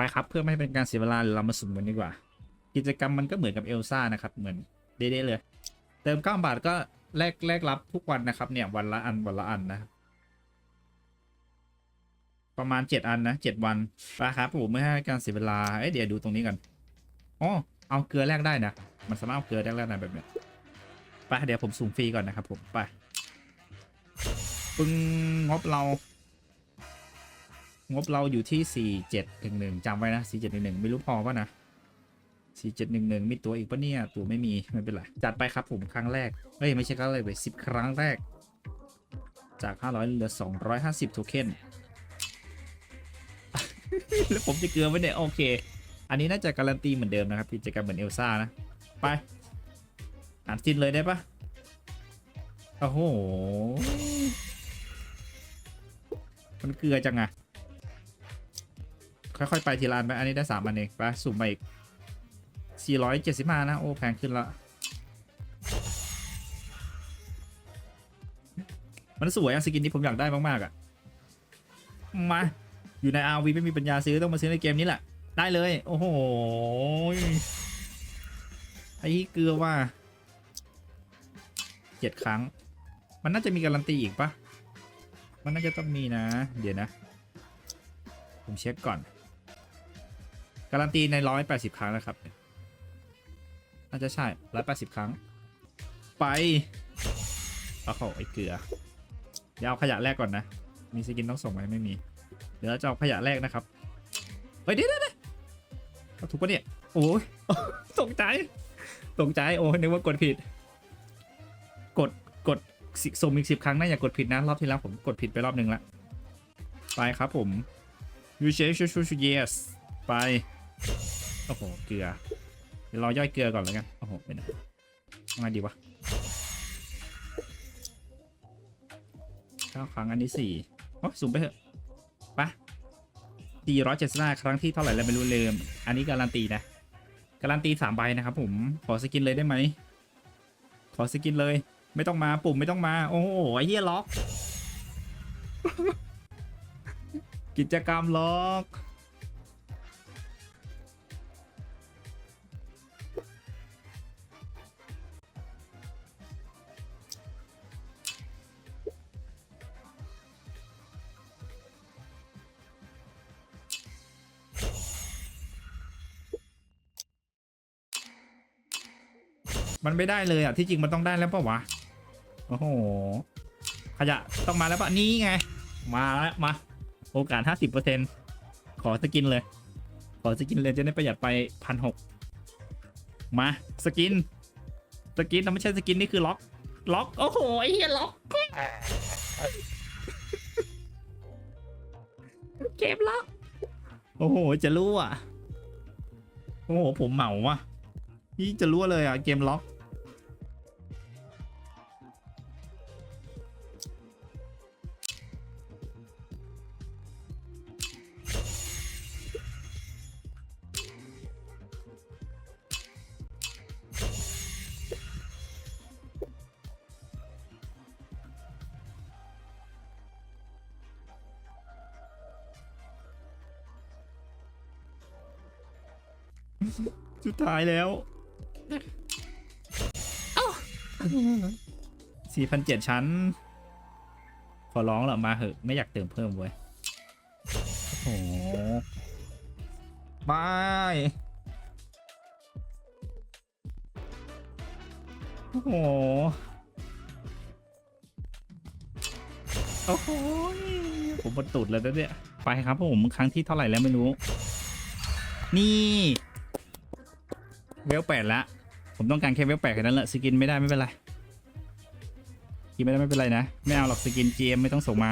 ไปครับเพื่อไม่ให้เป็นการเสียเวลาเรามาสุ่มกันดีกว่า กิจกรรมมันก็เหมือนกับเอลซ่านะครับเหมือนเด้ๆเลย เติม 9 บาทก็แลกแลกรับทุกวันนะครับเนี่ยวันละอันวันละอันนะประมาณ 7 อันนะ7วันไปครับผมไม่ให้การเสียเวลาเอ้ยเดี๋ยวดูตรงนี้กันอ๋อเอาเกลือแลกได้นะมันสามารถเอาเกลือแลกได้นแบบเนี้ยไปเดี๋ยวผมสุ่มฟรีก่อนนะครับผมไปปึ้งงบเรา งบเราอยู่ที่4711จำไว้นะ4711ไม่รู้พอป่ะนะ4711มีตัวอีกปะเนี่ย ตัวไม่มี ไม่เป็นไร จัดไปครับผมครั้งแรกเฮ้ย ไม่ใช่ครั้งแรกเลย10ครั้งแรก จาก500เหลือ250โทเค็นแล้วผมจะเกลือไว้เนี่ย โอเค อันนี้น่าจะการันตีเหมือนเดิมนะครับกิจกรรมเหมือนเอลซ่านะ ไป อ่านซินเลยได้ปะโอ้โห มันเกลือจังอะ ค่อยๆไปทีละอันไปอันนี้ได้สามอันเองไปสุ่มมาอีกสี่ร้อยเจ็ดสิบห้านะ โอ้ แพงขึ้นละ มันสวยอะสกินที่ผมอยากได้มาก ๆอะมา อยู่ใน RV ไม่มีปัญญาซื้อต้องมาซื้อในเกมนี้แหละ ได้เลย โอ้โหไอ้เกลือว่าเจ็ดครั้ง มันน่าจะมีการันตีอีกปะมันน่าจะต้องมีนะ เดี๋ยวนะ ผมเช็คก่อน การันตีในร้อยแปดสิบครั้งนะครับน่าจะใช่ร้อยแปดสิบครั้ง ไปโอ้โหไอเกลือเดี๋ยวเอาขยะแรกก่อนนะ มีสกินต้องส่งไหมไม่มี เดี๋ยวเราจะเอาขยะแรกนะครับเฮ้ยเดี๋ยวเดี๋ยวเดี๋ยวเอาถูกปะเนี่ยโอ้ยตกใจตกใจโอ้ยนึกว่ากดผิด กดกดส่งอีกสิบครั้งนะอย่ากดผิดนะ รอบที่แล้วผมกดผิดไปรอบหนึ่งละ ไปครับผมยูเชชูชูชูเยสไป โอ้โห เกลือ เดี๋ยวรอย่อยเกลือก่อนแล้วกัน โอ้โหเป็นไงไงดีวะเก้าครั้งอันนี้สี่โอ้สุ่มไปเถอะไปสี่ร้อยเจ็ดสิบห้าครั้งที่เท่าไหร่แล้วไม่รู้ลืม อันนี้การันตีนะ การันตีสามใบนะครับผม ขอสกินเลยได้ไหม ขอสกินเลย ไม่ต้องมาปุ่มไม่ต้องมา โอ้โห ไอ้เหี้ยล็อก กิจกรรมล็อก มันไม่ได้เลยอะที่จริงมันต้องได้แล้วปล่าวะโอ้โหขยะต้องมาแล้วปะนี่ไง มาแล้วมา โอกาสห้าสิบเปอร์เซ็นขอสกินเลย ขอสกินเลยจะได้ประหยัดไปพันหกมาสกิน สกินนะไม่ใช่สกินนี่คือล็อก ล็อกโอ้โหไอ้เหี้ยล็อกเกมล็อกโอ้โหจะรู้อะโอ้โหผมเหมาว่ะ นี่จะรู้เลยอะ เกมล็อก สุดท้ายแล้ว สี่พันเจ็ดชั้น ขอร้องละมาเหอะ ไม่อยากเติมเพิ่มเว้ยโอ้บายโอ้โห โอ้โห ผมหมดตุดแล้วเนี่ย ไปครับผมครั้งที่เท่าไหร่แล้วไม่รู้ นี่ เวลแปดละ ผมต้องการแค่เวลแปดแค่นั้นแหละสกินไม่ได้ไม่เป็นไรสกินไม่ได้ไม่เป็นไรนะไม่เอาหรอกสกิน GM ไม่ต้องส่งมา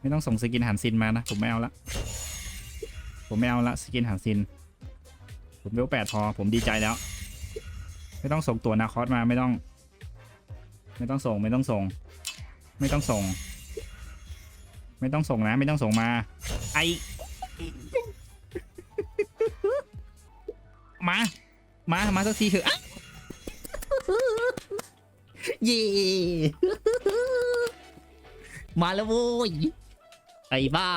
ไม่ต้องส่งสกินหันซินมานะผมไม่เอาละผมไม่เอาละสกินหันซิน ผมเวลแปดพอผมดีใจแล้ว ไม่ต้องส่งตัวนาคอสมาไม่ต้อง ไม่ต้องส่งไม่ต้องส่ง ไม่ต้องส่ง ไม่ต้องส่งนะ ไม่ต้องส่งมา ไอมา มา มาสักทีเถอะอะเย่มาแล้วโว้ย ไอ้บ้า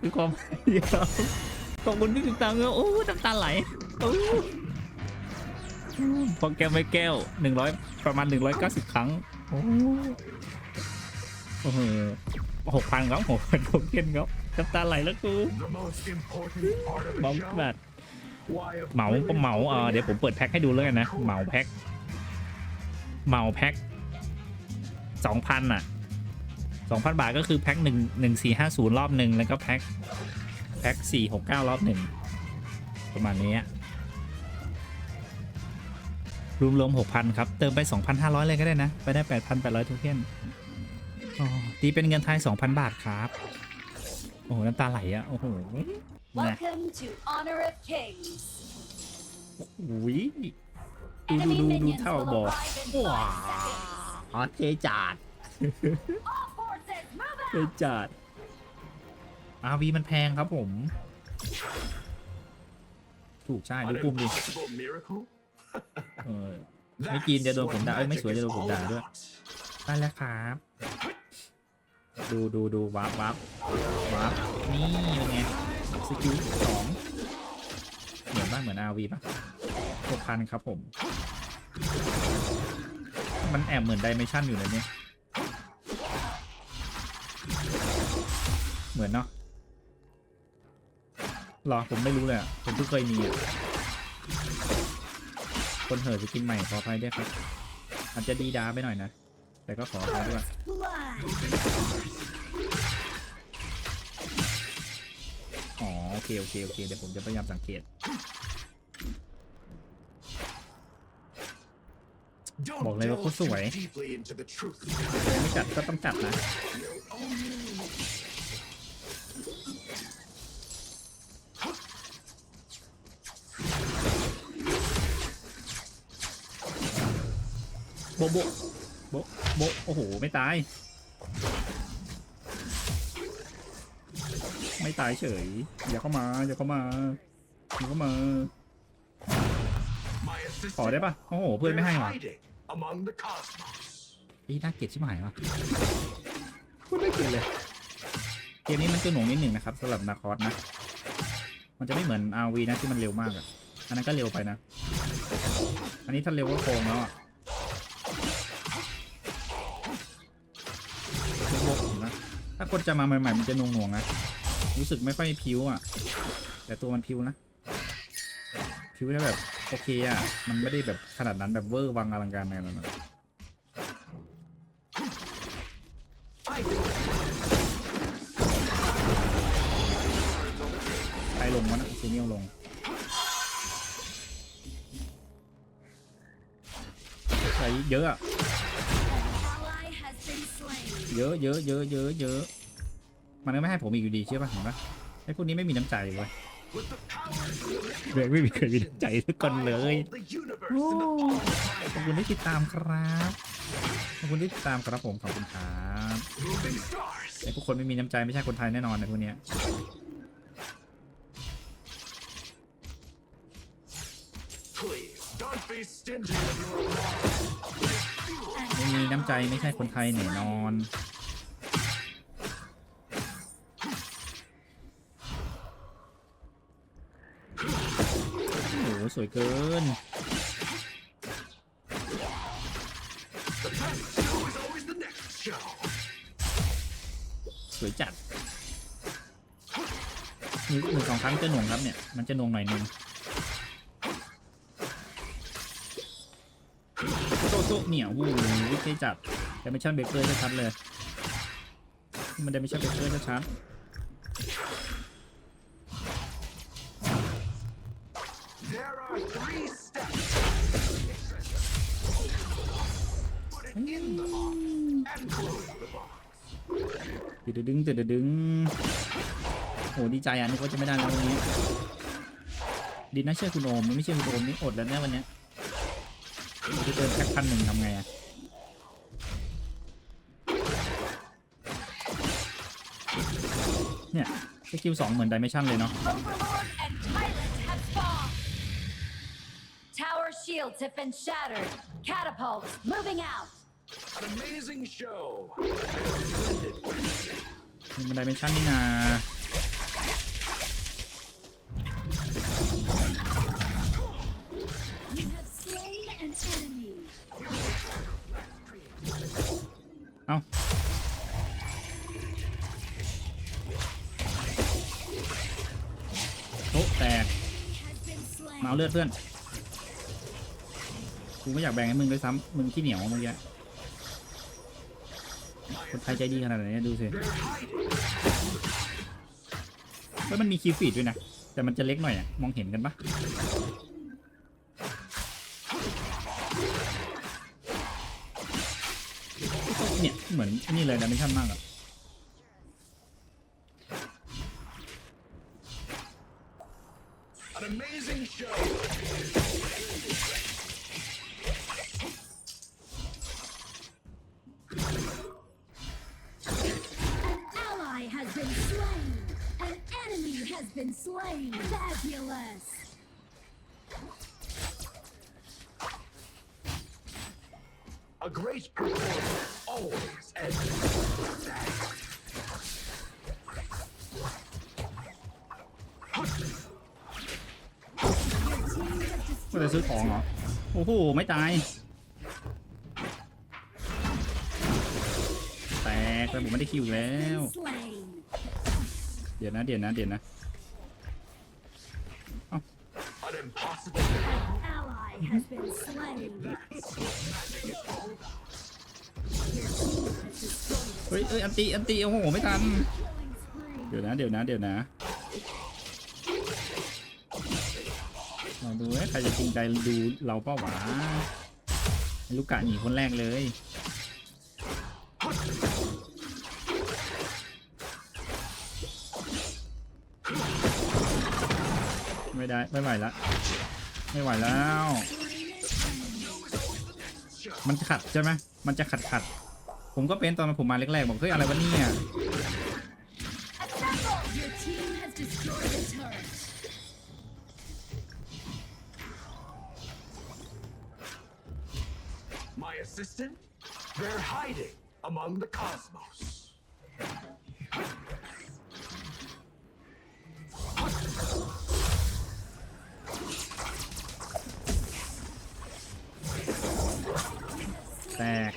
คือความเดียวขอบคุณที่ติดตามครับโอ้น้ำตาไหลโอ้พอแก้วไม่แก้วหนึ่งร้อยประมาณหนึ่งร้อยเก้าสิบครั้ง โอ้โอ้โหหกพันครับหกพันโทเค็นครับน้ำตาไหลแล้วกู The most important part of เหมา the show. แบบ Why a เหมาก็เหมาเออเดี๋ยวผมเปิดแพ็คให้ดูเลยนะเหมาแพ็คเหมาแพ็คสองพันอะสองพันบาทก็คือแพ็คหนึ่งหนึ่งสี่ห้าศูนย์รอบหนึ่งแล้วก็แพ็คแพ็คสี่หกเก้ารอบหนึ่งประมาณนี้รวมรวมหกพันครับ เติมไปสองพันห้าร้อยเลยก็ได้นะ ไปได้แปดพันแปดร้อยทุกเทียนตีเป็นเงินไทยสองพันบาทครับ โอ้โหน้ำตาไหลอะ โอ้โหนะ Welcome to Honor of Kings. อุ้ยดูดู Enemy ดูดู minions เท่า will บอก arrive in ว้า five seconds. อ๋อเจจาด All forces, move เจ out! จาดอาวีมันแพงครับผม ถูกใช่ดู an ปุ่มดิ impossible miracle? เออ ไม่กินเดี๋ยวโดน That's ผมด่า what เอ้ยไม่สวย magic เดี๋ยวโด is นผม all ด่าด้วย about. ได้แล้วครับ ดูดูดูวับวับวับนี่เป็นไงสกิลสองเหมือนบ้างเหมือนอาวีป่ะหกพันครับผม มันแอบเหมือนไดเมชั่นอยู่นะเนี่ยเหมือนเนาะหรอผมไม่รู้เลยอะผมเพิ่งเคยมีอะคนเห่อสกินใหม่ขออภัยด้วยครับอาจจะดีดาไปหน่อยนะ แต่ก็ขออภัยด้วย อ๋อโอเคโอเคโอเคเดี๋ยวผมจะพยายามสังเกต บอกเลยว่าเขาสวย ไม่จัดก็ต้องจัดนะโบโบโบโบโอ้โห ไม่ตาย ไม่ตายเฉย อย่าเข้ามาอย่าเข้ามาอย่าเข้ามา ขอได้ปะโอ้โห เพื่อนไม่ให้ they're ว่ะอีน่าเกลียดชิบหายวะพูดไม่เกลียดเลย เกมนี้มันจะหน่วงนิดหนึ่งนะครับสำหรับนาคอสนะ มันจะไม่เหมือน RV นะที่มันเร็วมากอะอันนั้นก็เร็วไปนะ อันนี้ถ้าเร็วก็โกงแล้วอะโบกๆนะถ้าคนจะมาใหม่ๆมันจะหน่วงๆนะ รู้สึกไม่ค่อยพิ้วอะแต่ตัวมันพิ้วนะพิ้วได้แบบโอเคอะมันไม่ได้แบบขนาดนั้นแบบเวอร์วังอลังการอะไรนั่นนะใครลงวะนะซีเนียลลงใส่เยอะอะ Ally has been slain. เยอะเยอะเยอะเยอะเยอะ มันก็ไม่ให้ผมอีกอยู่ดีใช่ป่ะเห็นปะไอ้พวกนี้ไม่มีน้ำใจเว้ยเบรกไม่มีใครมีน้ำใจทุกคนเลยขอบคุณที่ติดตามครับขอบคุณที่ติดตามครับผมขอบคุณครับไอ้พวกคนไม่มีน้ำใจไม่ใช่คนไทยแน่นอนในะพวกเนี้ยไม่มีน้ำใจไม่ใช่คนไทยแน่นอน สวยเกิน สวยจัดหนึ่งหนึ่งสองครั้งจะหน่วงครับเนี่ย มันจะหน่วงหน่อยนึงโซโซเนี่ยวู้วิเท่จัดแต่ไม่ใช่เบเกอร์ชัดเลย มันได้ไม่ใช่เบเกอร์ชัด ตึดดึงตึดดึงโหดีใจอะนึกว่าจะไม่ได้แล้ววันนี้ ดีนะเชื่อคุณโอมไม่เชื่อคุณโอมนี่อดแล้วแน่วันนี้จะเติมแพ็คพันหนึ่งทำไงอะเนี่ยสกิลสองเหมือนไดเมชั่นเลยเนาะ Overlord and Tyrant have spawned. Tower shields have been shattered. Catapults moving out. Amazing show. มันไดเป็นชั้นนี่นาเอ้าโต๊ะแตก มาเอาเลือดเพื่อน กูไม่อยากแบ่งให้มึงด้วยซ้ำ มึงขี้เหนียวเมื่อกี้ คนไทยใจดีขนาดไหนเนี่ยดูสิแล้วมันมีคีย์ฟีดด้วยนะ แต่มันจะเล็กหน่อยอะมองเห็นกันปะเนี่ย เหมือนนี่เลยดันเมชั่นมากอะ A great performance always ends. ก็จะซื้อของเหรอ โอ้โห ไม่ตาย แตกแต่ผมไม่ได้คิวแล้ว Been slain. เดี๋ยวนะ เดี๋ยวนะ เดี๋ยวนะ An impossible Ally has been slain. เฮ้ยเอ้ยอันตีอันตีโอ้โหไม่ทัน เดี๋ยวนะเดี๋ยวนะเดี๋ยวนะลองดูว่าใครจะจริงใจดูเราเป้าหวาให้ลูกกะหนีคนแรกเลยไม่ได้ไม่ไหวละ ไม่ไหวแล้ว มันจะขัดใช่ไหมมันจะขัดขัด ผมก็เป็นตอนผมมาแรกๆบอกเฮ้ยอะไรวะเนี่ย แตก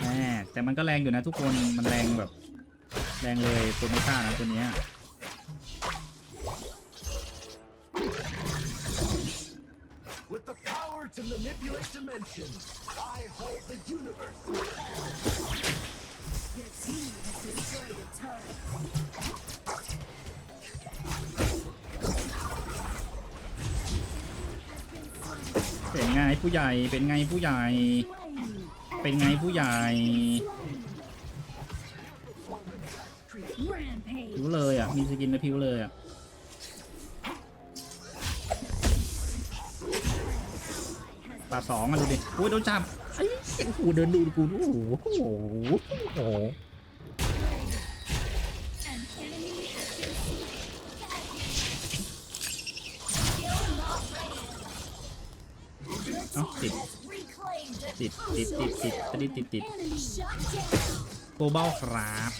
แม่แต่มันก็แรงอยู่นะทุกคนมันแรงแบบ แรงเลยตัวไม่ฆ่านะตัวเนี้ย เป็นไงผู้ใหญ่ เป็นไงผู้ใหญ่ เป็นไงผู้ใหญ่ Rampage. ผิวเลยอะ มีสกินแล้วผิวเลยอะปาสองอะดูดิโอ้ยโดนจับ โอ้โหเดินดูกูโอ้โหโอ้โหโอ้โหเอ้าติดติดติดติดติดติดติดติด enemy. Shut down. โกเบ้าครับ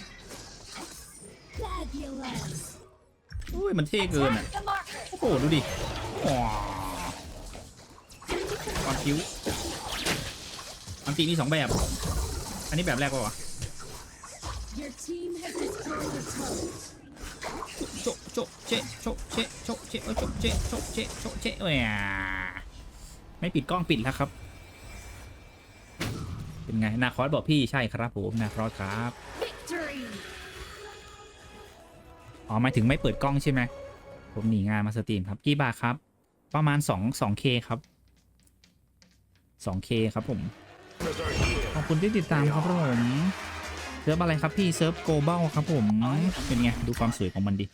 โอ้ยมันเท่เกินอะโอ้โหดูดิว้าวความคิ้ว อันตีมีสองแบบ อันนี้แบบแรกป่าวะ Your team has destroyed a turret. โจะโจะเจะโจะเจะโจะเจะโจะเจะโจะเจะโจะเจะแหวไม่ปิดกล้องปิดแล้วครับ เป็นไง นาคอสบอกพี่ใช่ครับผมนาคอสครับ Victory. อ๋อหมายถึงไม่เปิดกล้องใช่ไหมผมหนีงานมาสตรีมครับกี่บาทครับ ประมาณ 2 2K ครับ 2K ครับผม ขอบคุณที่ติดตามครับผมเซิร์ฟอะไรครับพี่เซิร์ฟโกลบอลครับผมเป็นไงดูความสวยของมันดิ